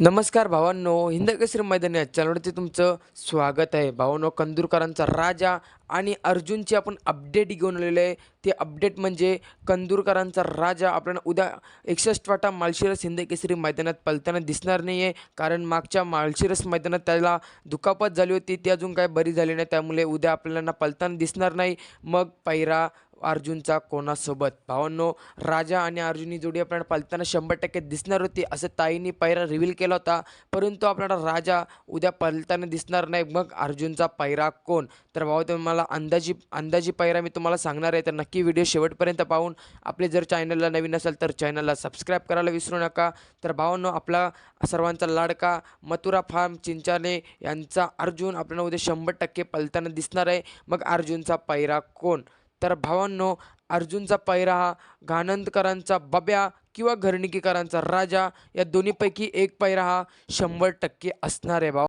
नमस्कार भावांनो हिंदकेसरी मैदानी या चॅनलवरती तुमचं स्वागत आहे. भावांनो कंदूरकरांचा राजा आणि अर्जुनची आपण अपडेट घेऊन आलेलो आहे. ते अपडेट म्हणजे कंदूरकरांचा राजा आपल्याला उद्या एकसष्ट वाटा माळशिरस हिंदकेसरी मैदानात पलताना दिसणार नाही आहे कारण मागच्या माळशिरस मैदानात त्याला दुखापत झाली होती. ती अजून काय बरी झाली नाही. त्यामुळे उद्या आपल्याला पलताना दिसणार नाही. मग पैरा अर्जुनचा कोणासोबत? भावांनो राजा आणि अर्जुन ही जोडी आपल्याला पलताना शंभर टक्के दिसणार होती असं ताईंनी पायरा रिव्हील केला होता. परंतु आपल्याला राजा उद्या पलताना दिसणार नाही मग अर्जुनचा पायरा कोण? तर भाऊ तुम्हाला अंदाजी अंदाजी पायरा मी तुम्हाला सांगणार आहे तर नक्की व्हिडिओ शेवटपर्यंत पाहून आपले जर चॅनलला नवीन असेल तर चॅनलला सबस्क्राईब करायला विसरू नका. तर भावांनो आपला सर्वांचा लाडका मथुरा फार्म चिंचाने यांचा अर्जुन आपल्याला उद्या शंभर टक्के पलताना दिसणार आहे मग अर्जुनचा पायरा कोण? तर भावांनो अर्जुनचा पैरा हा गानंदकरांचा बब्या किंवा घरणिकीकरांचा राजा या दोन्हीपैकी एक पैरा हा शंभर टक्के असणार आहे भाव.